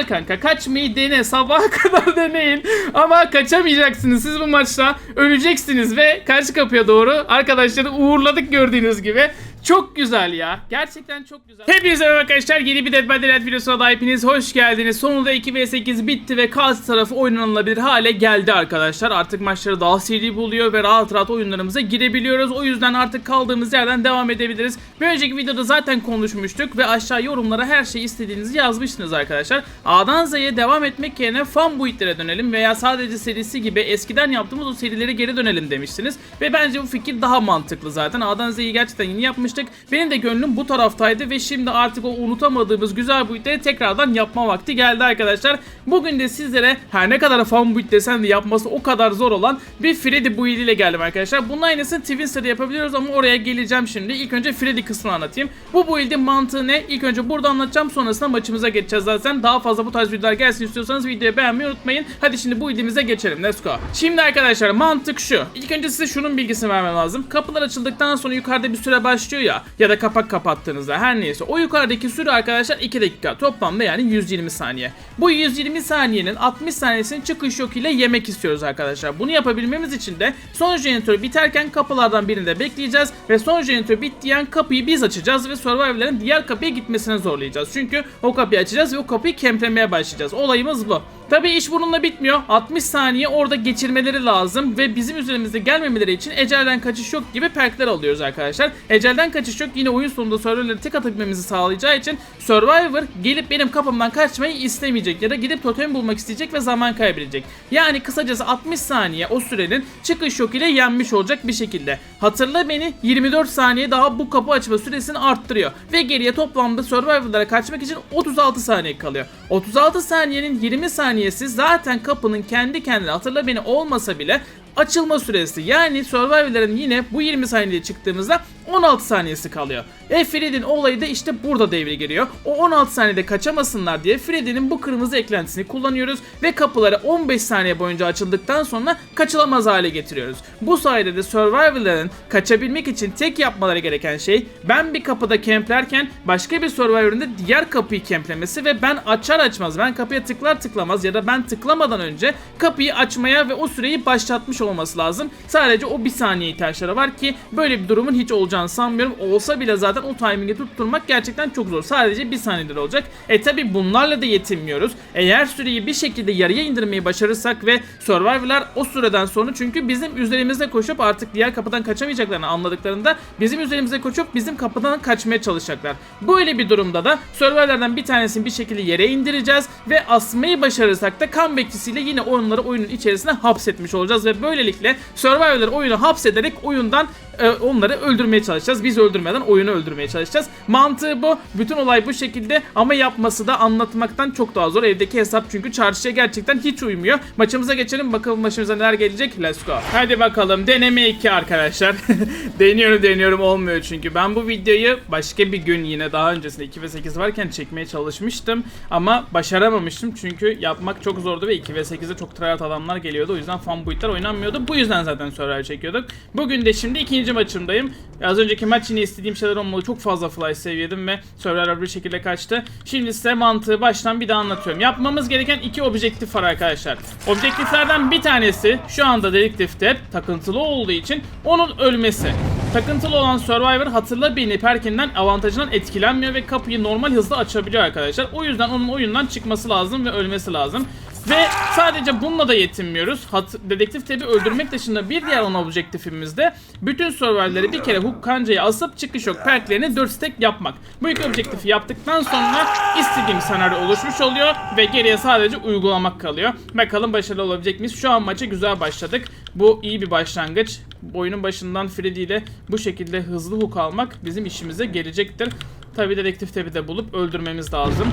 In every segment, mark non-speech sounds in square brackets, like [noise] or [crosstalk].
Gel kanka kaçmayı dene sabaha [laughs] kadar deneyin. Ama kaçamayacaksınız siz bu maçta öleceksiniz ve karşı kapıya doğru arkadaşları uğurladık gördüğünüz gibi. Çok güzel ya. Gerçekten çok güzel. Hepinize merhaba arkadaşlar. Yeni bir Dead by Daylight videosuna da hepiniz hoş geldiniz. Sonunda 2v8 bitti ve karşı tarafı oynanılabilir hale geldi arkadaşlar. Artık maçları daha seri buluyor ve rahat rahat oyunlarımıza girebiliyoruz. O yüzden artık kaldığımız yerden devam edebiliriz. Bir önceki videoda zaten konuşmuştuk ve aşağı yorumlara her şeyi istediğinizi yazmıştınız arkadaşlar. A'dan Z'ye devam etmek yerine fan buitlere dönelim veya sadece serisi gibi eskiden yaptığımız o serilere geri dönelim demiştiniz. Ve bence bu fikir daha mantıklı zaten. A'dan Z'yi gerçekten yeni yapmıştık. Benim de gönlüm bu taraftaydı ve şimdi artık o unutamadığımız güzel buitleri tekrardan yapma vakti geldi arkadaşlar. Bugün de sizlere her ne kadar fan buit desen de yapması o kadar zor olan bir Freddy build ile geldim arkadaşlar. Bunun aynısını Twinster'da yapabiliyoruz ama oraya geleceğim şimdi. İlk önce Freddy kısmını anlatayım. Bu build'in mantığı ne? İlk önce burada anlatacağım sonrasında maçımıza geçeceğiz zaten. Daha fazla bu tarz videolar gelsin istiyorsanız videoyu beğenmeyi unutmayın. Hadi şimdi bu build'imize geçelim. Let's go. Şimdi arkadaşlar mantık şu. İlk önce size şunun bilgisini vermem lazım. Kapılar açıldıktan sonra yukarıda bir süre başlıyor ya ya da kapak kapattığınızda her neyse. O yukarıdaki süre arkadaşlar 2 dakika. Toplamda yani 120 saniye. Bu 120 saniyenin 60 saniyesini çıkış yok ile yemek istiyoruz arkadaşlar. Bunu yapabilmemiz için de son jeneratör biterken kapılardan birinde bekleyeceğiz ve son jeneratör bittiyen kapıyı biz açacağız ve survivor'ların diğer kapıya gitmesine zorlayacağız. Çünkü o kapıyı açacağız ve o kapıyı kemplemeye başlayacağız. Olayımız bu. Tabi iş bununla bitmiyor. 60 saniye orada geçirmeleri lazım ve bizim üzerimizde gelmemeleri için ecelden kaçış yok gibi perkler alıyoruz arkadaşlar. Ecelden kaçış yok yine oyun sonunda serverleri tek atabilmemizi sağlayacağı için Survivor gelip benim kapımdan kaçmayı istemeyecek ya da gidip totem bulmak isteyecek ve zaman kaybedecek. Yani kısacası 60 saniye o sürenin çıkış yok ile yenmiş olacak bir şekilde. Hatırla beni 24 saniye daha bu kapı açma süresini arttırıyor ve geriye toplamda Survivor'lara kaçmak için 36 saniye kalıyor. 36 saniyenin 20 saniyesi zaten kapının kendi kendine hatırla beni olmasa bile açılma süresi yani Survivor'ların yine bu 20 saniyede çıktığımızda 16 saniyesi kalıyor. E Freddy'nin olayı da işte burada devreye giriyor. O 16 saniyede kaçamasınlar diye Freddy'nin bu kırmızı eklentisini kullanıyoruz ve kapıları 15 saniye boyunca açıldıktan sonra kaçılamaz hale getiriyoruz. Bu sayede de Survivor'ların kaçabilmek için tek yapmaları gereken şey ben bir kapıda kemplerken başka bir Survivor'ın da diğer kapıyı kemplemesi ve ben açar açmaz ben kapıya tıklar tıklamaz ya da ben tıklamadan önce kapıyı açmaya ve o süreyi başlatmış olması lazım. Sadece o bir saniye ihtiyaçları var ki böyle bir durumun hiç olacağını sanmıyorum. Olsa bile zaten o timingi tutturmak gerçekten çok zor. Sadece bir saniyede olacak. E tabi bunlarla da yetinmiyoruz. Eğer süreyi bir şekilde yarıya indirmeyi başarırsak ve Survivor'lar o süreden sonra çünkü bizim üzerimizde koşup artık diğer kapıdan kaçamayacaklarını anladıklarında bizim üzerimize koşup bizim kapıdan kaçmaya çalışacaklar. Böyle bir durumda da Survivor'lardan bir tanesini bir şekilde yere indireceğiz ve asmayı başarırsak da comebackçisiyle yine onları oyunun içerisine hapsetmiş olacağız ve böylelikle Survivor'ları oyunu hapsederek oyundan onları öldürmeye çalışacağız. Biz öldürmeden oyunu öldürmeye çalışacağız. Mantığı bu. Bütün olay bu şekilde ama yapması da anlatmaktan çok daha zor. Evdeki hesap çünkü çarşıya gerçekten hiç uymuyor. Maçımıza geçelim bakalım başımıza neler gelecek. Let's go. Hadi bakalım deneme 2 arkadaşlar. [laughs] deniyorum deniyorum olmuyor çünkü. Ben bu videoyu başka bir gün yine daha öncesinde 2 ve 8 varken çekmeye çalışmıştım. Ama başaramamıştım çünkü yapmak çok zordu ve 2 ve 8'de çok tryhard adamlar geliyordu. O yüzden fan boyutlar oynanmıyordu. Bu yüzden zaten Survivor çekiyorduk. Bugün de şimdi ikinci maçımdayım. Az önceki maç yine istediğim şeyler olmalı. Çok fazla fly seviyedim ve Survivor bir şekilde kaçtı. Şimdi size mantığı baştan bir daha anlatıyorum. Yapmamız gereken iki objektif var arkadaşlar. Objektiflerden bir tanesi şu anda dedektif Tab takıntılı olduğu için onun ölmesi. Takıntılı olan Survivor hatırla beni perkinden avantajından etkilenmiyor ve kapıyı normal hızla açabiliyor arkadaşlar. O yüzden onun oyundan çıkması lazım ve ölmesi lazım. Ve sadece bununla da yetinmiyoruz. Hat Dedektif Tab'i öldürmek dışında bir diğer ana objektifimiz de bütün survivor'ları bir kere hook kancayı asıp çıkış yok perklerini 4 stack yapmak. Bu iki objektifi yaptıktan sonra istediğim senaryo oluşmuş oluyor ve geriye sadece uygulamak kalıyor. Bakalım başarılı olabilecek miyiz? Şu an maça güzel başladık. Bu iyi bir başlangıç. Oyunun başından Freddy ile bu şekilde hızlı hook almak bizim işimize gelecektir. Tabi dedektif Tab'i de bulup öldürmemiz lazım.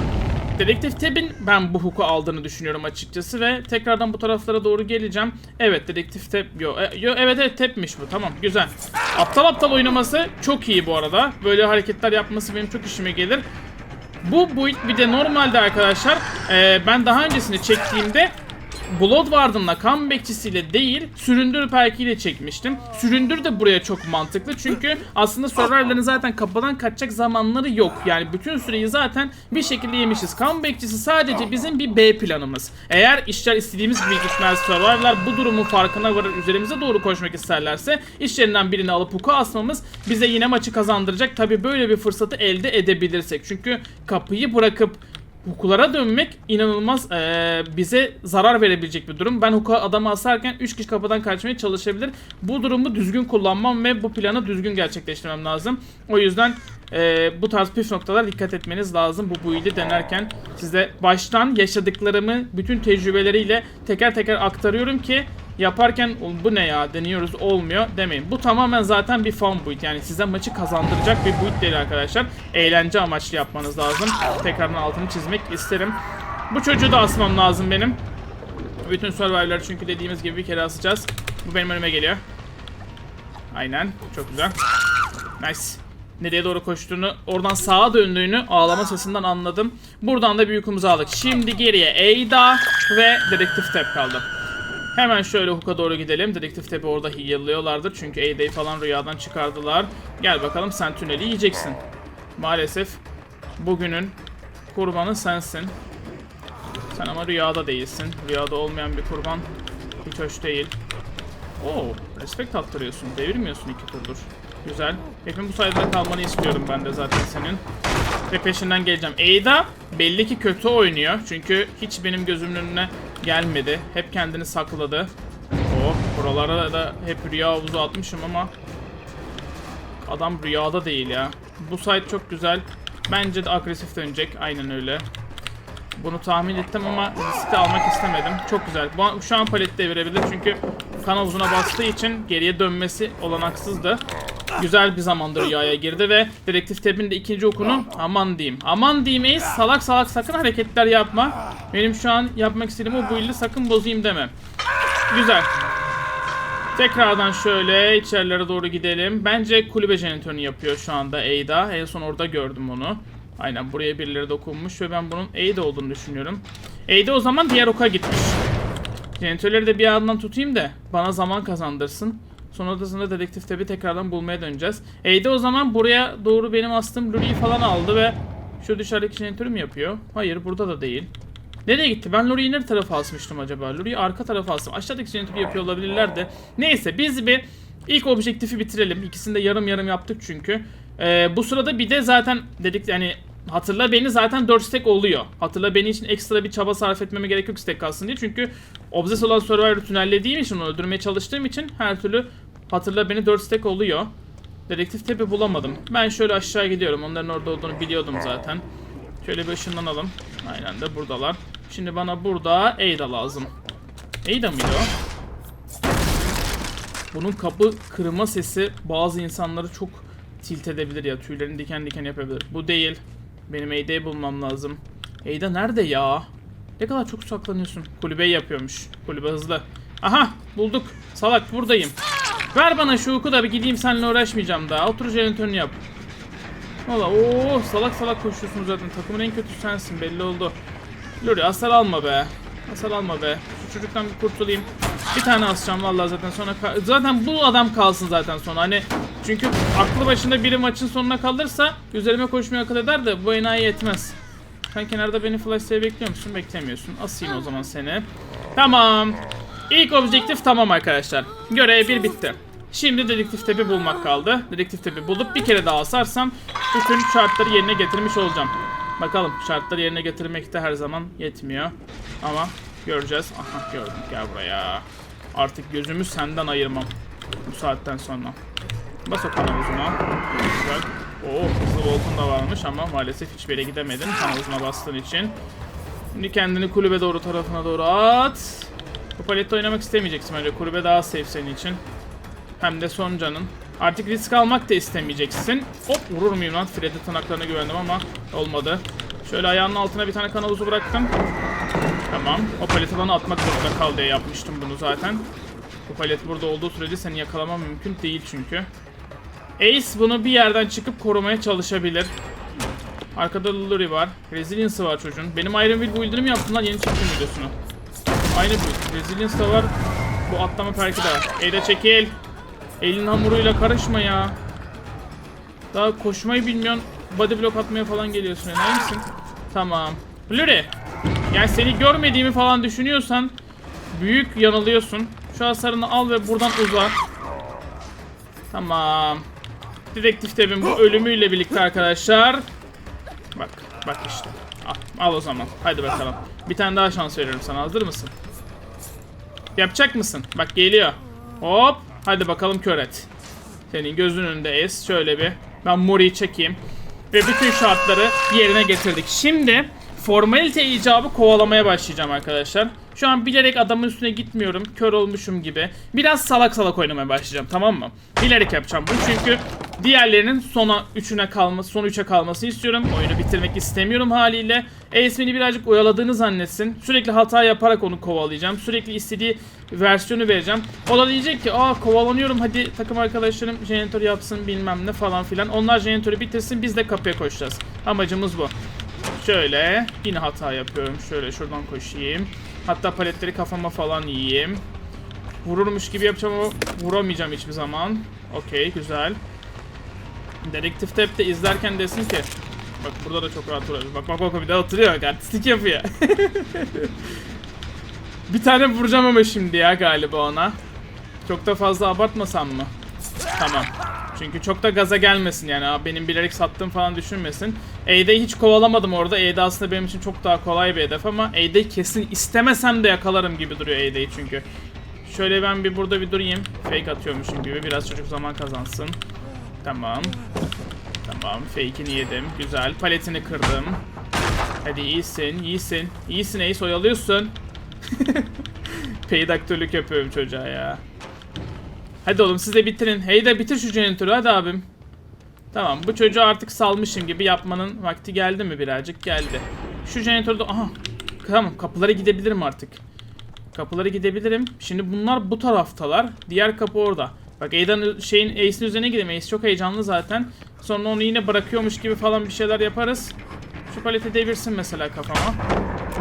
Dedektif Tab'in ben bu huku aldığını düşünüyorum açıkçası ve tekrardan bu taraflara doğru geleceğim. Evet Dedektif Tab yo, e, yo evet evet Tab'miş bu tamam güzel. Aptal aptal oynaması çok iyi bu arada. Böyle hareketler yapması benim çok işime gelir. Bu build bir de normalde arkadaşlar e, ben daha öncesini çektiğimde Bloodward'ınla kan bekçisiyle değil süründür perkiyle çekmiştim. Süründür de buraya çok mantıklı çünkü aslında Survivor'ların zaten kapıdan kaçacak zamanları yok. Yani bütün süreyi zaten bir şekilde yemişiz. Kan bekçisi sadece bizim bir B planımız. Eğer işler istediğimiz gibi gitmez Survivor'lar bu durumun farkına varır üzerimize doğru koşmak isterlerse işlerinden birini alıp huku asmamız bize yine maçı kazandıracak. Tabi böyle bir fırsatı elde edebilirsek. Çünkü kapıyı bırakıp Hukulara dönmek inanılmaz eee, bize zarar verebilecek bir durum. Ben hukuka adamı asarken 3 kişi kapıdan kaçmaya çalışabilir. Bu durumu düzgün kullanmam ve bu planı düzgün gerçekleştirmem lazım. O yüzden eee, bu tarz püf noktalara dikkat etmeniz lazım bu build'i denerken. Size baştan yaşadıklarımı bütün tecrübeleriyle teker teker aktarıyorum ki yaparken "Oğlum bu ne ya deniyoruz olmuyor demeyin. Bu tamamen zaten bir fun build yani size maçı kazandıracak bir build değil arkadaşlar. Eğlence amaçlı yapmanız lazım. Tekrardan altını çizmek isterim. Bu çocuğu da asmam lazım benim. Bütün survivor'ları çünkü dediğimiz gibi bir kere asacağız. Bu benim önüme geliyor. Aynen. Çok güzel. Nice. Nereye doğru koştuğunu, oradan sağa döndüğünü ağlama sesinden anladım. Buradan da bir yükümüzü aldık. Şimdi geriye Ada ve Dedektif Tep kaldı. Hemen şöyle Hook'a doğru gidelim. Dedektif Tep'i orada heal'lıyorlardır. Çünkü Ada'yı falan rüyadan çıkardılar. Gel bakalım sen tüneli yiyeceksin. Maalesef bugünün kurbanı sensin. Sen ama rüyada değilsin. Rüyada olmayan bir kurban hiç hoş değil. Oo, respect attırıyorsun. Devirmiyorsun iki turdur. Güzel. Hepim bu sayede kalmanı istiyorum ben de zaten senin. Ve peşinden geleceğim. Ada belli ki kötü oynuyor. Çünkü hiç benim gözümün önüne gelmedi. Hep kendini sakladı. O buralara da hep rüya havuzu atmışım ama adam rüyada değil ya. Bu site çok güzel. Bence de agresif dönecek. Aynen öyle. Bunu tahmin ettim ama riski almak istemedim. Çok güzel. Bu, şu an palet devirebilir çünkü kan havuzuna bastığı için geriye dönmesi olanaksızdı. Güzel bir zamanda rüyaya girdi ve Direktif Tab'in de ikinci okunu aman diyeyim. Aman diyeyim Ace salak salak sakın hareketler yapma. Benim şu an yapmak istediğim o build'i sakın bozayım deme. Güzel. Tekrardan şöyle içerilere doğru gidelim. Bence kulübe jeneratörünü yapıyor şu anda Ada. En son orada gördüm onu. Aynen buraya birileri dokunmuş ve ben bunun Ada olduğunu düşünüyorum. Ada o zaman diğer oka gitmiş. Jeneratörleri de bir yandan tutayım da bana zaman kazandırsın. Sonrasında dedektif tabi tekrardan bulmaya döneceğiz. Ada o zaman buraya doğru benim astığım Luri'yi falan aldı ve şu dışarıdaki jeneratörü mü yapıyor? Hayır burada da değil. Nereye gitti? Ben Luri'yi ne tarafa asmıştım acaba? Luri'yi arka tarafa astım. Aşağıdaki jeneratörü yapıyor olabilirler de. Neyse biz bir ilk objektifi bitirelim. İkisini de yarım yarım yaptık çünkü. Ee, bu sırada bir de zaten dedik yani hatırla beni zaten 4 stack oluyor. Hatırla beni için ekstra bir çaba sarf etmeme gerek yok stack kalsın diye. Çünkü obses olan Survivor'ı tünellediğim için onu öldürmeye çalıştığım için her türlü hatırla beni 4 stack oluyor. Dedektif tepe bulamadım. Ben şöyle aşağı gidiyorum. Onların orada olduğunu biliyordum zaten. Şöyle bir ışınlanalım. Aynen de buradalar. Şimdi bana burada Ada lazım. Ada mıydı o? Bunun kapı kırma sesi bazı insanları çok tilt edebilir ya. Tüylerini diken diken yapabilir. Bu değil. Benim Ada'yı bulmam lazım. Ada nerede ya? Ne kadar çok saklanıyorsun. Kulübeyi yapıyormuş. Kulübe hızlı. Aha bulduk. Salak buradayım. Ver bana şu huku da bir gideyim seninle uğraşmayacağım daha. Otur jeneratörünü yap. Valla ooo salak salak koşuyorsun zaten. Takımın en kötüsü sensin belli oldu. Luri asar alma be. Asar alma be. Şu çocuktan bir kurtulayım. Bir tane asacağım vallahi zaten sonra zaten bu adam kalsın zaten sonra hani çünkü aklı başında biri maçın sonuna kalırsa üzerime koşmaya akıl eder de bu enayi yetmez. Sen kenarda beni flash'te bekliyor musun? Beklemiyorsun. Asayım o zaman seni. Tamam. İlk objektif tamam arkadaşlar. Görev bir bitti. Şimdi dedektif tepi bulmak kaldı. Dedektif tepi bulup bir kere daha asarsam bütün şartları yerine getirmiş olacağım. Bakalım şartları yerine getirmekte her zaman yetmiyor. Ama göreceğiz. Aha gördüm gel buraya. Artık gözümü senden ayırmam. Bu saatten sonra. Bas o kanavuzuna. Güzel. Oo hızlı voltun da varmış ama maalesef hiçbir yere gidemedin kanavuzuna bastığın için. Şimdi kendini kulübe doğru tarafına doğru at. Palette oynamak istemeyeceksin öyle. Kulübe daha safe senin için. Hem de son canın. Artık risk almak da istemeyeceksin. Hop vurur muyum lan? Fred'in tırnaklarına güvendim ama olmadı. Şöyle ayağının altına bir tane kan havuzu bıraktım. Tamam. O paleti bana atmak zorunda kal diye yapmıştım bunu zaten. Bu palet burada olduğu sürece seni yakalamam mümkün değil çünkü. Ace bunu bir yerden çıkıp korumaya çalışabilir. Arkada Luluri var. Resilience'ı var çocuğun. Benim Iron Will build'ini mi lan? Yeni çektim videosunu. Aynı bu. Resilience da var. Bu atlama perki de var. Eda çekil. Elin hamuruyla karışma ya. Daha koşmayı bilmiyorsun. Body block atmaya falan geliyorsun. Ne misin? Tamam. Blurry. Yani seni görmediğimi falan düşünüyorsan büyük yanılıyorsun. Şu hasarını al ve buradan uzat. Tamam. Dedektif Tab'in bu ölümüyle birlikte arkadaşlar. Bak, bak işte. Al, al o zaman. Hadi bakalım. Bir tane daha şans veriyorum sana. Hazır mısın? Yapacak mısın? Bak geliyor. Hop. Hadi bakalım kör et. Senin gözünün önünde es. Şöyle bir. Ben Mori'yi çekeyim. Ve bütün şartları yerine getirdik. Şimdi formalite icabı kovalamaya başlayacağım arkadaşlar. Şu an bilerek adamın üstüne gitmiyorum. Kör olmuşum gibi. Biraz salak salak oynamaya başlayacağım tamam mı? Bilerek yapacağım bunu çünkü diğerlerinin sona 3'üne kalması, son 3'e kalmasını istiyorum. Oyunu bitirmek istemiyorum haliyle. Beni birazcık oyaladığını zannetsin. Sürekli hata yaparak onu kovalayacağım. Sürekli istediği versiyonu vereceğim. O da diyecek ki aa kovalanıyorum hadi takım arkadaşlarım jeneratör yapsın bilmem ne falan filan. Onlar jeneratörü bitirsin biz de kapıya koşacağız. Amacımız bu. Şöyle yine hata yapıyorum. Şöyle şuradan koşayım. Hatta paletleri kafama falan yiyeyim. Vururmuş gibi yapacağım ama vuramayacağım hiçbir zaman. Okey güzel. Dedektif Tab de izlerken desin ki Bak burada da çok rahat vurabilir. Bak bak bak bir de oturuyor bak artistik yapıyor. [laughs] bir tane vuracağım ama şimdi ya galiba ona. Çok da fazla abartmasam mı? Tamam. Çünkü çok da gaza gelmesin yani. Aa, benim bilerek sattığım falan düşünmesin. A'da'yı hiç kovalamadım orada. A'da aslında benim için çok daha kolay bir hedef ama A'da'yı kesin istemesem de yakalarım gibi duruyor A'da'yı çünkü. Şöyle ben bir burada bir durayım. Fake atıyormuşum gibi. Biraz çocuk zaman kazansın. Tamam. Tamam. Fake'ini yedim. Güzel. Paletini kırdım. Hadi iyisin. iyisin. İyisin Ace oyalıyorsun. [laughs] Peydaktörlük yapıyorum çocuğa ya. Hadi oğlum siz de bitirin. Hey de bitir şu jeneratörü hadi abim. Tamam bu çocuğu artık salmışım gibi yapmanın vakti geldi mi birazcık? Geldi. Şu jeneratörde... Aha. Tamam kapılara gidebilirim artık. Kapılara gidebilirim. Şimdi bunlar bu taraftalar. Diğer kapı orada. Bak Aidan şeyin Ace'in üzerine gideyim. Ace çok heyecanlı zaten. Sonra onu yine bırakıyormuş gibi falan bir şeyler yaparız. Şu paleti devirsin mesela kafama.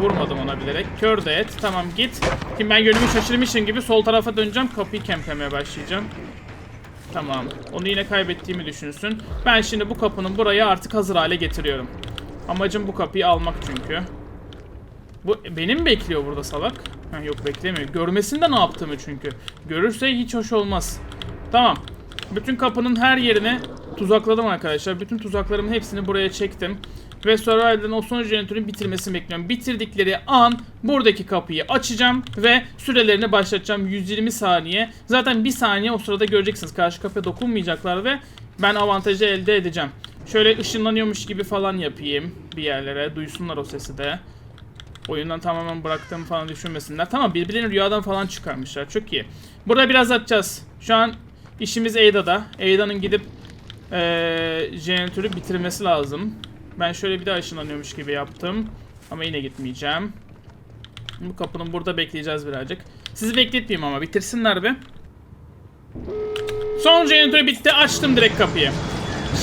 Vurmadım ona bilerek. Kör de et. Tamam git. Şimdi ben yönümü şaşırmışım gibi sol tarafa döneceğim. Kapıyı kemplemeye başlayacağım. Tamam. Onu yine kaybettiğimi düşünsün. Ben şimdi bu kapının burayı artık hazır hale getiriyorum. Amacım bu kapıyı almak çünkü. Bu benim bekliyor burada salak. Ha, yok beklemiyor. Görmesinde ne yaptığımı çünkü. Görürse hiç hoş olmaz. Tamam. Bütün kapının her yerine tuzakladım arkadaşlar. Bütün tuzaklarımın hepsini buraya çektim. Ve Survival'den o son jeneratörün bitirmesini bekliyorum. Bitirdikleri an buradaki kapıyı açacağım ve sürelerini başlatacağım 120 saniye. Zaten bir saniye o sırada göreceksiniz. Karşı kapıya dokunmayacaklar ve ben avantajı elde edeceğim. Şöyle ışınlanıyormuş gibi falan yapayım bir yerlere. Duysunlar o sesi de. Oyundan tamamen bıraktığımı falan düşünmesinler. Tamam birbirlerini rüyadan falan çıkarmışlar. Çok iyi. Burada biraz atacağız. Şu an işimiz Aida'da. Aida'nın gidip eee jeneratörü bitirmesi lazım. Ben şöyle bir daha ışınlanıyormuş gibi yaptım. Ama yine gitmeyeceğim. Bu kapının burada bekleyeceğiz birazcık. Sizi bekletmeyeyim ama bitirsinler bir. Son jeneratörü bitti. Açtım direkt kapıyı.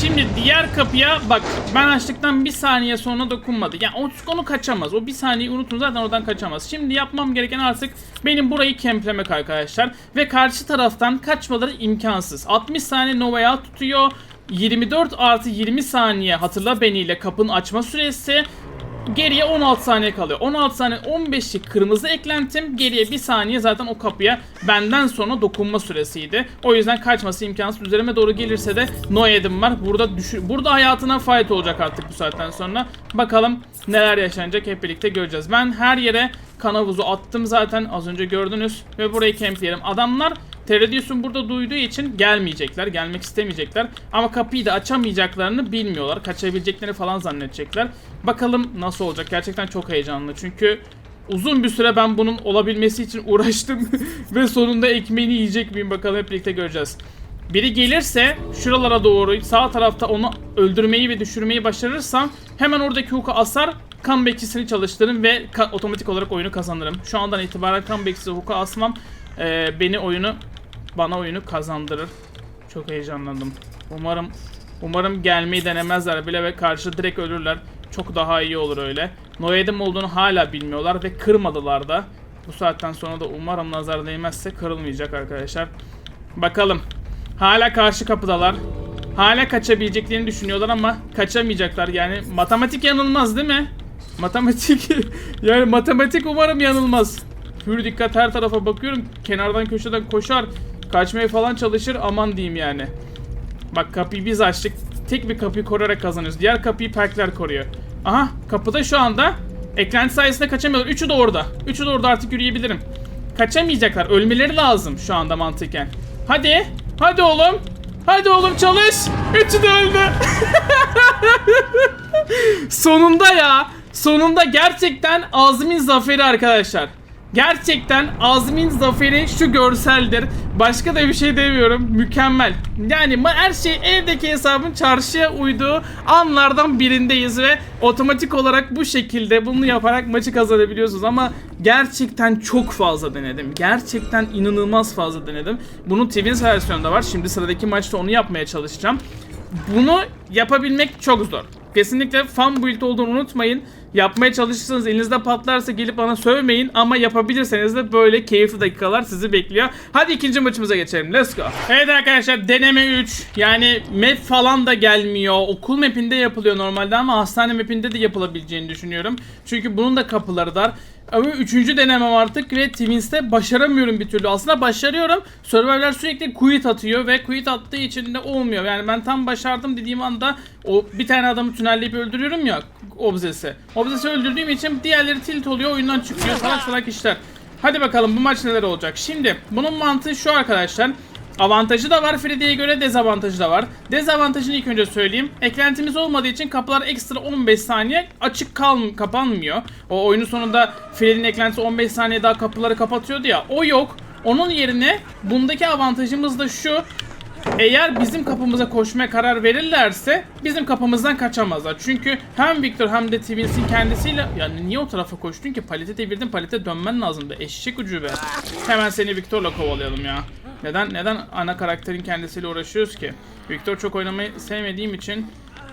Şimdi diğer kapıya bak ben açtıktan bir saniye sonra dokunmadı. Yani o onu kaçamaz. O bir saniye unutun zaten oradan kaçamaz. Şimdi yapmam gereken artık benim burayı kemplemek arkadaşlar. Ve karşı taraftan kaçmaları imkansız. 60 saniye Nova'ya tutuyor. 24 artı 20 saniye hatırla beniyle kapının açma süresi. Geriye 16 saniye kalıyor. 16 saniye 15'i kırmızı eklentim. Geriye 1 saniye zaten o kapıya benden sonra dokunma süresiydi. O yüzden kaçması imkansız. Üzerime doğru gelirse de Noed'im var. Burada düşü burada hayatına fight olacak artık bu saatten sonra. Bakalım neler yaşanacak hep birlikte göreceğiz. Ben her yere kan havuzu attım zaten az önce gördünüz. Ve burayı kempleyelim. Adamlar Teredius'un burada duyduğu için gelmeyecekler, gelmek istemeyecekler. Ama kapıyı da açamayacaklarını bilmiyorlar. Kaçabileceklerini falan zannedecekler. Bakalım nasıl olacak. Gerçekten çok heyecanlı. Çünkü uzun bir süre ben bunun olabilmesi için [laughs] uğraştım. Ve sonunda ekmeğini yiyecek miyim bakalım hep birlikte göreceğiz. Biri gelirse şuralara doğru sağ tarafta onu öldürmeyi ve düşürmeyi başarırsam hemen oradaki hook'u asar comeback'çisini çalıştırırım ve otomatik olarak oyunu kazanırım. Şu andan itibaren comeback'siz hook'u asmam e, beni oyunu bana oyunu kazandırır. Çok heyecanlandım. Umarım umarım gelmeyi denemezler bile ve karşı direkt ölürler. Çok daha iyi olur öyle. Noed'im olduğunu hala bilmiyorlar ve kırmadılar da. Bu saatten sonra da umarım nazar değmezse kırılmayacak arkadaşlar. Bakalım. Hala karşı kapıdalar. Hala kaçabileceklerini düşünüyorlar ama kaçamayacaklar. Yani matematik yanılmaz değil mi? Matematik [laughs] yani matematik umarım yanılmaz. Pür dikkat her tarafa bakıyorum. Kenardan köşeden koşar. Kaçmaya falan çalışır aman diyeyim yani. Bak kapıyı biz açtık. Tek bir kapıyı koruyarak kazanıyoruz. Diğer kapıyı perkler koruyor. Aha kapıda şu anda eklenti sayesinde kaçamıyorlar. Üçü de orada. Üçü de orada artık yürüyebilirim. Kaçamayacaklar. Ölmeleri lazım şu anda mantıken. Hadi. Hadi oğlum. Hadi oğlum çalış. Üçü de öldü. [laughs] Sonunda ya. Sonunda gerçekten Azmin zaferi arkadaşlar. Gerçekten Azmin zaferi şu görseldir. Başka da bir şey demiyorum. Mükemmel. Yani her şey evdeki hesabın çarşıya uyduğu anlardan birindeyiz ve otomatik olarak bu şekilde bunu yaparak maçı kazanabiliyorsunuz ama gerçekten çok fazla denedim. Gerçekten inanılmaz fazla denedim. Bunun Twins versiyonu da var. Şimdi sıradaki maçta onu yapmaya çalışacağım. Bunu yapabilmek çok zor. Kesinlikle fan build olduğunu unutmayın. Yapmaya çalışırsanız elinizde patlarsa gelip bana sövmeyin ama yapabilirseniz de böyle keyifli dakikalar sizi bekliyor. Hadi ikinci maçımıza geçelim. Let's go. Evet arkadaşlar deneme 3. Yani map falan da gelmiyor. Okul mapinde yapılıyor normalde ama hastane mapinde de yapılabileceğini düşünüyorum. Çünkü bunun da kapıları dar. Ama üçüncü denemem artık ve Twins'te başaramıyorum bir türlü. Aslında başarıyorum. Survivor'lar sürekli quit atıyor ve quit attığı için de olmuyor. Yani ben tam başardım dediğim anda o bir tane adamı tünelleyip öldürüyorum ya Obzes'i. Obzes'i öldürdüğüm için diğerleri tilt oluyor oyundan çıkıyor. Salak salak işler. Hadi bakalım bu maç neler olacak. Şimdi bunun mantığı şu arkadaşlar. Avantajı da var Freddy'ye göre dezavantajı da var. Dezavantajını ilk önce söyleyeyim. Eklentimiz olmadığı için kapılar ekstra 15 saniye açık kal kapanmıyor. O oyunun sonunda Freddy'nin eklentisi 15 saniye daha kapıları kapatıyordu ya. O yok. Onun yerine bundaki avantajımız da şu. Eğer bizim kapımıza koşmaya karar verirlerse bizim kapımızdan kaçamazlar. Çünkü hem Victor hem de Twins'in kendisiyle yani niye o tarafa koştun ki? Palete devirdin palete dönmen lazımdı. Eşek ucube. Hemen seni Victor'la kovalayalım ya. Neden neden ana karakterin kendisiyle uğraşıyoruz ki? Victor çok oynamayı sevmediğim için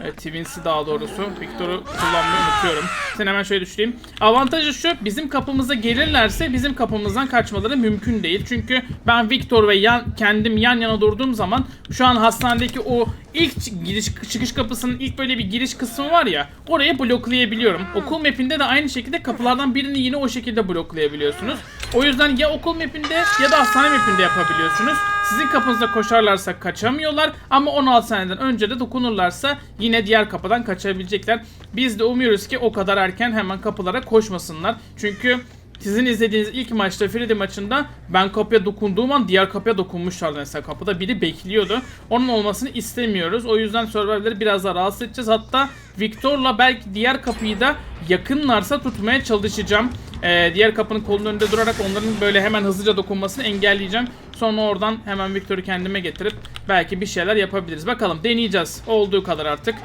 Evet, Twins'i daha doğrusu. Victor'u kullanmayı unutuyorum. Sen hemen şöyle düşüreyim. Avantajı şu. Bizim kapımıza gelirlerse bizim kapımızdan kaçmaları mümkün değil. Çünkü ben Victor ve yan, kendim yan yana durduğum zaman şu an hastanedeki o ilk giriş çıkış kapısının ilk böyle bir giriş kısmı var ya orayı bloklayabiliyorum. Okul mapinde de aynı şekilde kapılardan birini yine o şekilde bloklayabiliyorsunuz. O yüzden ya okul mapinde ya da hastane mapinde yapabiliyorsunuz. Sizin kapınıza koşarlarsa kaçamıyorlar ama 16 saniyeden önce de dokunurlarsa yine diğer kapıdan kaçabilecekler. Biz de umuyoruz ki o kadar erken hemen kapılara koşmasınlar. Çünkü sizin izlediğiniz ilk maçta Freddy maçında ben kapıya dokunduğum an diğer kapıya dokunmuşlardı mesela kapıda biri bekliyordu. Onun olmasını istemiyoruz. O yüzden Survivor'ları biraz daha rahatsız edeceğiz. Hatta Victor'la belki diğer kapıyı da yakınlarsa tutmaya çalışacağım. Ee, diğer kapının kolunun önünde durarak onların böyle hemen hızlıca dokunmasını engelleyeceğim. Sonra oradan hemen Victor'u kendime getirip belki bir şeyler yapabiliriz. Bakalım deneyeceğiz. Olduğu kadar artık.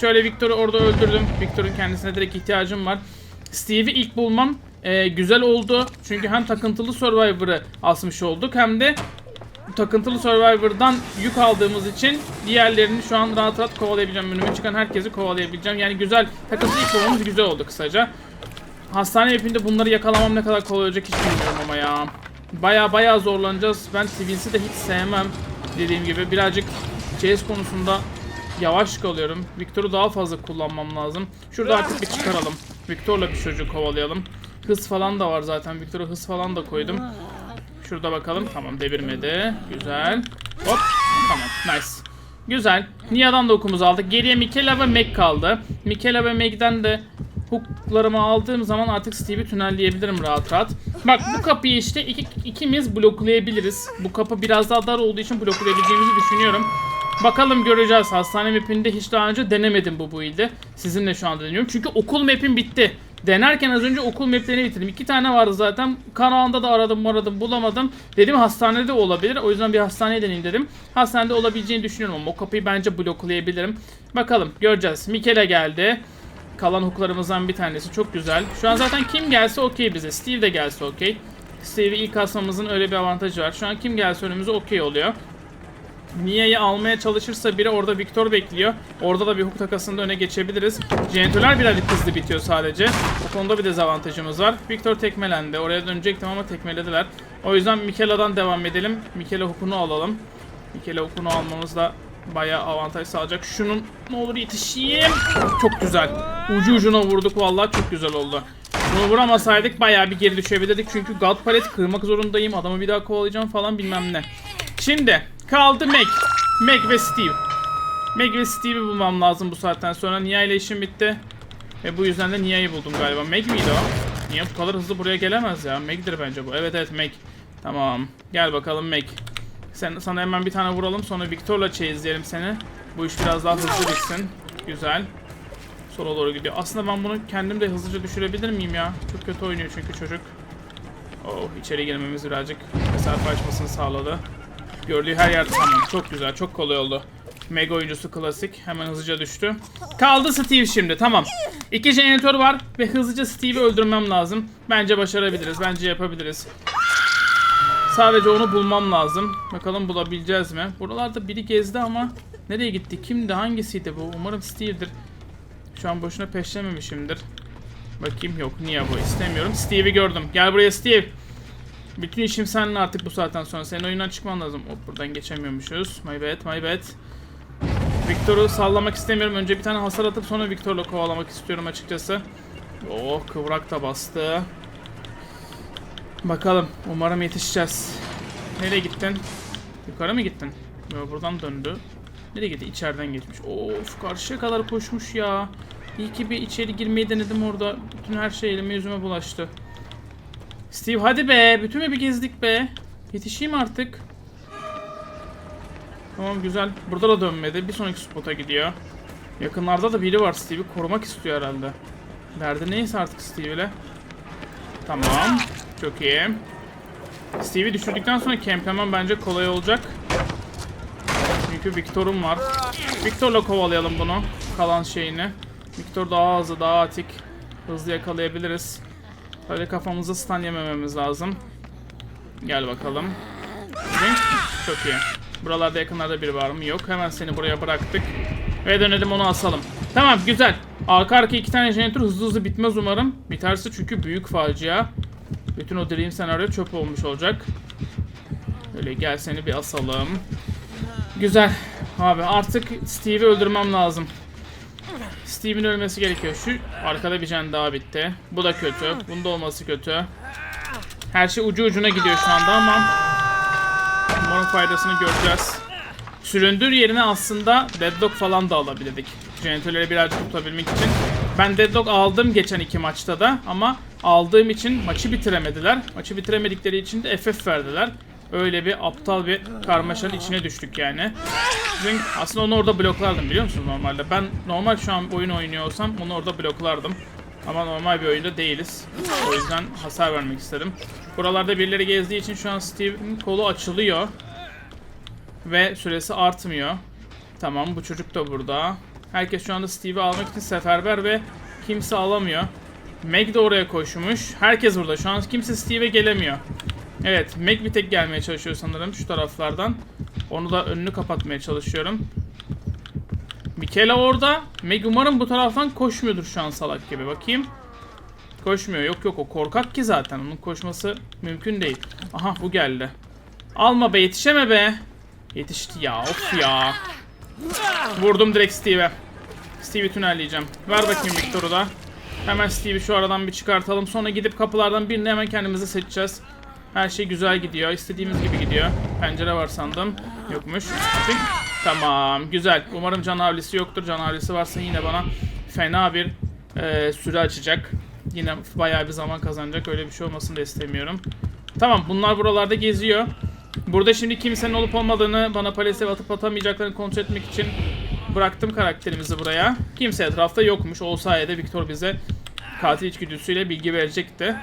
Şöyle Victor'u orada öldürdüm. Victor'un kendisine direkt ihtiyacım var. Steve'i ilk bulmam e, güzel oldu. Çünkü hem takıntılı Survivor'ı asmış olduk hem de takıntılı Survivor'dan yük aldığımız için diğerlerini şu an rahat rahat kovalayabileceğim. Önüme çıkan herkesi kovalayabileceğim. Yani güzel takıntılı ilk bulmamız güzel oldu kısaca. Hastane yapımında bunları yakalamam ne kadar kolay olacak hiç bilmiyorum ama ya. Baya baya zorlanacağız. Ben Twins'i de hiç sevmem. Dediğim gibi birazcık CS konusunda yavaş kalıyorum. Victor'u daha fazla kullanmam lazım. Şurada artık bir çıkaralım. Victor'la bir çocuğu kovalayalım. Hız falan da var zaten. Victor'a hız falan da koydum. Şurada bakalım. Tamam devirmedi. Güzel. Hop. Tamam. Nice. Güzel. Nia'dan da okumuzu aldık. Geriye Mikela ve Meg kaldı. Mikela ve Meg'den de hooklarımı aldığım zaman artık Steve'i tünelleyebilirim rahat rahat. Bak bu kapıyı işte iki, ikimiz bloklayabiliriz. Bu kapı biraz daha dar olduğu için bloklayabileceğimizi düşünüyorum. Bakalım göreceğiz. Hastane mapinde hiç daha önce denemedim bu build'i. Sizinle şu anda deniyorum. Çünkü okul map'im bitti. Denerken az önce okul maplerini bitirdim. İki tane vardı zaten. Kanalında da aradım aradım bulamadım. Dedim hastanede olabilir. O yüzden bir hastaneye deneyim dedim. Hastanede olabileceğini düşünüyorum ama o kapıyı bence bloklayabilirim. Bakalım göreceğiz. Mikele geldi. Kalan hooklarımızdan bir tanesi. Çok güzel. Şu an zaten kim gelse okey bize. Steve de gelse okey. Steve'i ilk asmamızın öyle bir avantajı var. Şu an kim gelse önümüze okey oluyor. Nia'yı almaya çalışırsa biri orada Victor bekliyor. Orada da bir hook takasında öne geçebiliriz. Jeneratörler birazcık hızlı bitiyor sadece. O konuda bir dezavantajımız var. Victor tekmelendi. Oraya dönecektim ama tekmelediler. O yüzden Mikela'dan devam edelim. Mikela hook'unu alalım. Mikela hook'unu almamız da bayağı avantaj sağlayacak. Şunun ne olur yetişeyim. Çok güzel. Ucu ucuna vurduk vallahi çok güzel oldu. Bunu vuramasaydık bayağı bir geri düşebilirdik. Çünkü God palet kırmak zorundayım. Adamı bir daha kovalayacağım falan bilmem ne. Şimdi kaldı Meg. Meg ve Steve. Meg ve Steve'i bulmam lazım bu saatten sonra. Nia ile işim bitti. Ve bu yüzden de Nia'yı buldum galiba. Meg miydi o? Nia bu kadar hızlı buraya gelemez ya. Meg'dir bence bu. Evet evet Meg. Tamam. Gel bakalım Meg. Sen, sana hemen bir tane vuralım. Sonra Victor'la çeyizleyelim seni. Bu iş biraz daha hızlı bitsin. Güzel. Sola doğru gidiyor. Aslında ben bunu kendim de hızlıca düşürebilir miyim ya? Çok kötü oynuyor çünkü çocuk. Oh içeri girmemiz birazcık mesafe açmasını sağladı. Gördüğü her yer tamam. Çok güzel. Çok kolay oldu. Mega oyuncusu klasik. Hemen hızlıca düştü. Kaldı Steve şimdi. Tamam. İki jeneratör var ve hızlıca Steve'i öldürmem lazım. Bence başarabiliriz. Bence yapabiliriz. Sadece onu bulmam lazım. Bakalım bulabileceğiz mi? Buralarda biri gezdi ama nereye gitti? Kimdi? Hangisiydi bu? Umarım Steve'dir. Şu an boşuna peşlememişimdir. Bakayım yok. Niye bu? İstemiyorum. Steve'i gördüm. Gel buraya Steve. Bütün işim seninle artık bu saatten sonra. Senin oyundan çıkman lazım. Hop buradan geçemiyormuşuz. My bad, my bad. Victor'u sallamak istemiyorum. Önce bir tane hasar atıp sonra Victor'la kovalamak istiyorum açıkçası. Oh kıvrak da bastı. Bakalım. Umarım yetişeceğiz. Nereye gittin? Yukarı mı gittin? Yo, buradan döndü. Nereye gitti? İçeriden geçmiş. Of karşıya kadar koşmuş ya. İyi ki bir içeri girmeyi denedim orada. Bütün her şey elime yüzüme bulaştı. Steve hadi be. Bütün evi gezdik be. Yetişeyim artık. Tamam güzel. Burada da dönmedi. Bir sonraki spota gidiyor. Yakınlarda da biri var. Steve'i korumak istiyor herhalde. Derdi neyse artık Steve ile. Tamam. Çok iyi. Steve'i düşürdükten sonra kemplemem bence kolay olacak. Çünkü Victor'um var. Victor'la kovalayalım bunu. Kalan şeyini. Victor daha hızlı, daha atik. Hızlı yakalayabiliriz. Böyle kafamıza stun yemememiz lazım. Gel bakalım. Çok iyi. Buralarda yakınlarda biri var mı? Yok. Hemen seni buraya bıraktık. Ve dönelim onu asalım. Tamam güzel. Arka arka iki tane jeneratör hızlı hızlı bitmez umarım. Biterse çünkü büyük facia. Bütün o Dream senaryo çöp olmuş olacak. Öyle gel seni bir asalım. Güzel. Abi artık Steve'i öldürmem lazım. Steve'in ölmesi gerekiyor. Şu arkada bir can daha bitti. Bu da kötü. Bunda olması kötü. Her şey ucu ucuna gidiyor şu anda ama umarım faydasını göreceğiz. Süründür yerine aslında Deadlock falan da alabilirdik. Jeneratörleri birazcık tutabilmek için. Ben Deadlock aldım geçen iki maçta da ama aldığım için maçı bitiremediler. Maçı bitiremedikleri için de FF verdiler. Öyle bir aptal bir karmaşanın içine düştük yani. Çünkü aslında onu orada bloklardım biliyor musun normalde? Ben normal şu an oyun oynuyor olsam onu orada bloklardım. Ama normal bir oyunda değiliz. O yüzden hasar vermek istedim. Buralarda birileri gezdiği için şu an Steve'in kolu açılıyor. Ve süresi artmıyor. Tamam bu çocuk da burada. Herkes şu anda Steve'i almak için seferber ve kimse alamıyor. Meg de oraya koşmuş. Herkes burada. Şu an kimse Steve'e gelemiyor. Evet, Meg bir tek gelmeye çalışıyor sanırım şu taraflardan. Onu da önünü kapatmaya çalışıyorum. Mikela orada. Meg umarım bu taraftan koşmuyordur şu an salak gibi. Bakayım. Koşmuyor. Yok yok o korkak ki zaten. Onun koşması mümkün değil. Aha bu geldi. Alma be yetişeme be. Yetişti ya of ya. Vurdum direkt Steve'e. Steve'i tünelleyeceğim. Ver bakayım Victor'u da. Hemen Steve'i şu aradan bir çıkartalım. Sonra gidip kapılardan birini hemen kendimize seçeceğiz. Her şey güzel gidiyor. İstediğimiz gibi gidiyor. Pencere var sandım. Yokmuş. Tık. Tamam. Güzel. Umarım can havlisi yoktur. Can havlisi varsa yine bana fena bir e, süre açacak. Yine bayağı bir zaman kazanacak. Öyle bir şey olmasını da istemiyorum. Tamam. Bunlar buralarda geziyor. Burada şimdi kimsenin olup olmadığını bana palese atıp atamayacaklarını kontrol etmek için bıraktım karakterimizi buraya. Kimse etrafta yokmuş. O sayede Victor bize katil içgüdüsüyle bilgi verecekti.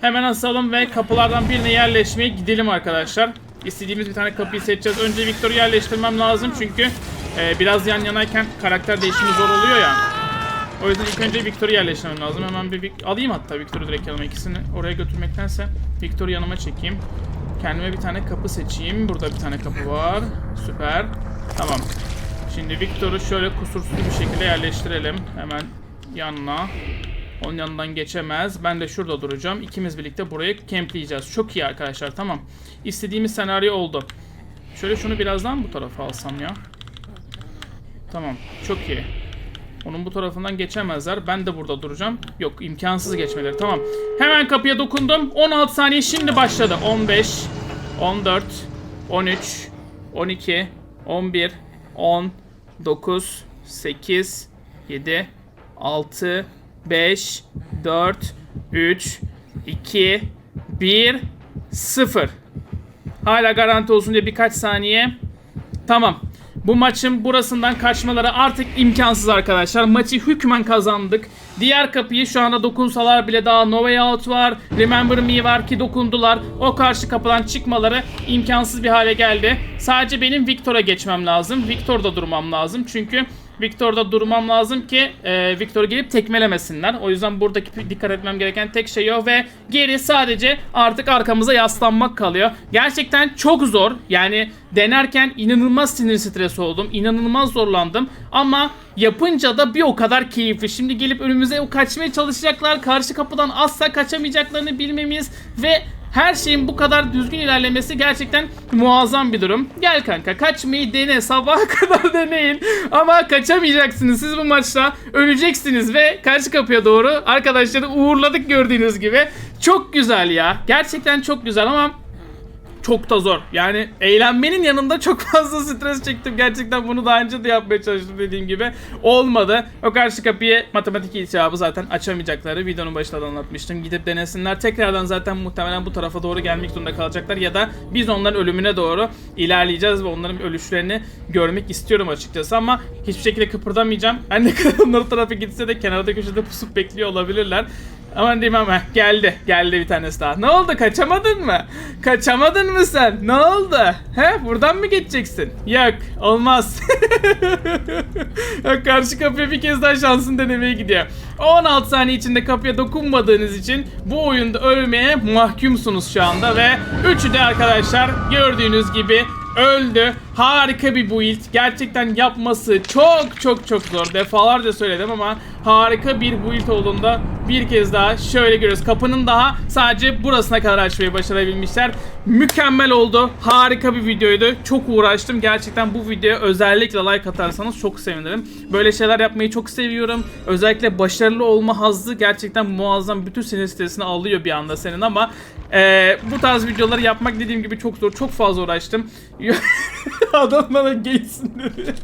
Hemen asalım ve kapılardan birine yerleşmeye gidelim arkadaşlar. İstediğimiz bir tane kapıyı seçeceğiz. Önce Victor'u yerleştirmem lazım çünkü e, biraz yan yanayken karakter değişimi zor oluyor ya. O yüzden ilk önce Victor'u yerleştirmem lazım. Hemen bir alayım hatta Victor'u direkt yanıma ikisini oraya götürmektense Victor'u yanıma çekeyim. Kendime bir tane kapı seçeyim. Burada bir tane kapı var. Süper. Tamam. Şimdi Victor'u şöyle kusursuz bir şekilde yerleştirelim. Hemen yanına. Onun yanından geçemez. Ben de şurada duracağım. İkimiz birlikte burayı campleyeceğiz. Çok iyi arkadaşlar. Tamam. İstediğimiz senaryo oldu. Şöyle şunu birazdan bu tarafa alsam ya. Tamam. Çok iyi. Onun bu tarafından geçemezler. Ben de burada duracağım. Yok imkansız geçmeleri. Tamam. Hemen kapıya dokundum. 16 saniye şimdi başladı. 15, 14, 13, 12, 11, 10, 9, 8, 7, 6, 5, 4, 3, 2, 1, 0. Hala garanti olsun diye birkaç saniye. Tamam. Bu maçın burasından kaçmaları artık imkansız arkadaşlar. Maçı hükmen kazandık. Diğer kapıyı şu anda dokunsalar bile daha No Way Out var. Remember Me var ki dokundular. O karşı kapıdan çıkmaları imkansız bir hale geldi. Sadece benim Victor'a geçmem lazım. Victor'da durmam lazım. Çünkü Victor'da durmam lazım ki e, Victor'u gelip tekmelemesinler. O yüzden buradaki dikkat etmem gereken tek şey o ve geri sadece artık arkamıza yaslanmak kalıyor. Gerçekten çok zor. Yani denerken inanılmaz sinir stresi oldum. İnanılmaz zorlandım. Ama yapınca da bir o kadar keyifli. Şimdi gelip önümüze kaçmaya çalışacaklar. Karşı kapıdan asla kaçamayacaklarını bilmemiz ve her şeyin bu kadar düzgün ilerlemesi gerçekten muazzam bir durum. Gel kanka kaçmayı dene sabaha [laughs] kadar deneyin ama kaçamayacaksınız siz bu maçta öleceksiniz ve karşı kapıya doğru arkadaşları uğurladık gördüğünüz gibi. Çok güzel ya gerçekten çok güzel ama çok da zor. Yani eğlenmenin yanında çok [laughs] fazla stres çektim. Gerçekten bunu daha önce de yapmaya çalıştım dediğim gibi. Olmadı. O karşı kapıyı matematik icabı zaten açamayacakları videonun başında da anlatmıştım. Gidip denesinler. Tekrardan zaten muhtemelen bu tarafa doğru gelmek zorunda kalacaklar. Ya da biz onların ölümüne doğru ilerleyeceğiz ve onların ölüşlerini görmek istiyorum açıkçası. Ama hiçbir şekilde kıpırdamayacağım. Her [laughs] ne kadar onların tarafı gitse de kenarda köşede pusup bekliyor olabilirler. Aman diyeyim ama geldi. Geldi bir tanesi daha. Ne oldu kaçamadın mı? Kaçamadın mı sen? Ne oldu? He buradan mı geçeceksin? Yok olmaz. [laughs] Karşı kapıya bir kez daha şansın denemeye gidiyor. 16 saniye içinde kapıya dokunmadığınız için bu oyunda ölmeye mahkumsunuz şu anda ve üçü de arkadaşlar gördüğünüz gibi öldü. Harika bir build. Gerçekten yapması çok çok çok zor. Defalarca söyledim ama harika bir build olduğunda bir kez daha şöyle görüyoruz. Kapının daha sadece burasına kadar açmayı başarabilmişler. Mükemmel oldu. Harika bir videoydu. Çok uğraştım. Gerçekten bu videoya özellikle like atarsanız çok sevinirim. Böyle şeyler yapmayı çok seviyorum. Özellikle başarılı olma hazzı gerçekten muazzam. Bütün sinir stresini alıyor bir anda senin ama ee, bu tarz videoları yapmak dediğim gibi çok zor. Çok fazla uğraştım. [laughs] [laughs] Adam bana geçsin dedi.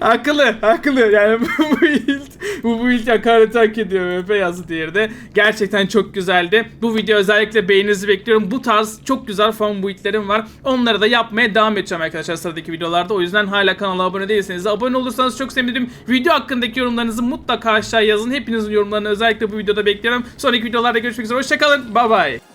haklı, haklı. Yani [laughs] bu build, bu build hakaret hak ediyor VP yazdı diğeri de. Gerçekten çok güzeldi. Bu video özellikle beğeninizi bekliyorum. Bu tarz çok güzel fan buildlerim var. Onları da yapmaya devam edeceğim arkadaşlar sıradaki videolarda. O yüzden hala kanala abone değilseniz de abone olursanız çok sevinirim. Video hakkındaki yorumlarınızı mutlaka aşağı yazın. Hepinizin yorumlarını özellikle bu videoda bekliyorum. Sonraki videolarda görüşmek üzere. Hoşçakalın. Bye bye.